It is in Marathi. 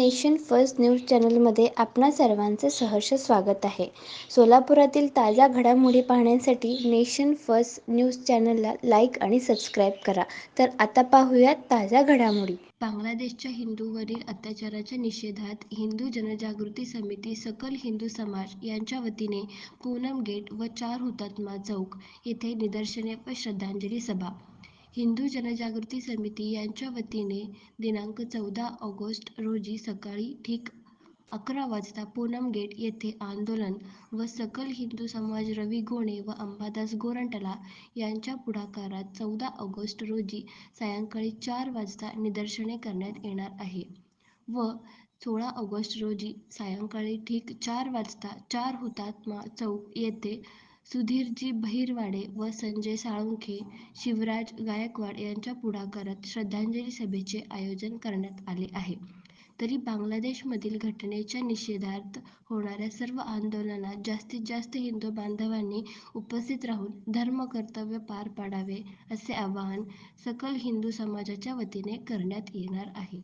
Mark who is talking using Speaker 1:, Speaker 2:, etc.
Speaker 1: नेशन फर्स्ट न्यूज चॅनलमध्ये आपणा सर्वांचे सहर्ष स्वागत आहे. सोलापुरातील ताज्या घडामोडी पाहण्यासाठी नेशन फर्स्ट न्यूज चॅनलला लाईक आणि सबस्क्राईब करा. तर आता पाहूयात ताज्या घडामोडी. बांगलादेशच्या हिंदूंवरील अत्याचाराच्या निषेधात हिंदू जनजागृती समिती सकल हिंदू समाज यांच्या वतीने पूनम गेट व चार हुतात्मा चौक येथे निदर्शने व श्रद्धांजली सभा हिंदू जनजागृती समिती यांच्या वतीने दिनांक चौदा ऑगस्ट रोजी सकाळी ठीक अकरा वाजता पूनम गेट येथे आंदोलन व सकल हिंदू समाज रवी गोणे व अंबादास गोरंटला यांच्या पुढाकारात चौदा ऑगस्ट रोजी सायंकाळी चार वाजता निदर्शने करण्यात येणार आहे व सोळा ऑगस्ट रोजी सायंकाळी ठीक चार वाजता चार हुतात्मा चौक येथे सुधीरजी बहिरवाडे व संजय साळुंखे शिवराज गायकवाड यांच्या पुढाकारात श्रद्धांजली सभेचे आयोजन करण्यात आले आहे. तरी बांगलादेशमधील घटनेच्या निषेधार्थ होणाऱ्या सर्व आंदोलनात जास्तीत जास्त हिंदू बांधवांनी उपस्थित राहून धर्मकर्तव्य पार पाडावे असे आवाहन सकल हिंदू समाजाच्या वतीने करण्यात येणार आहे.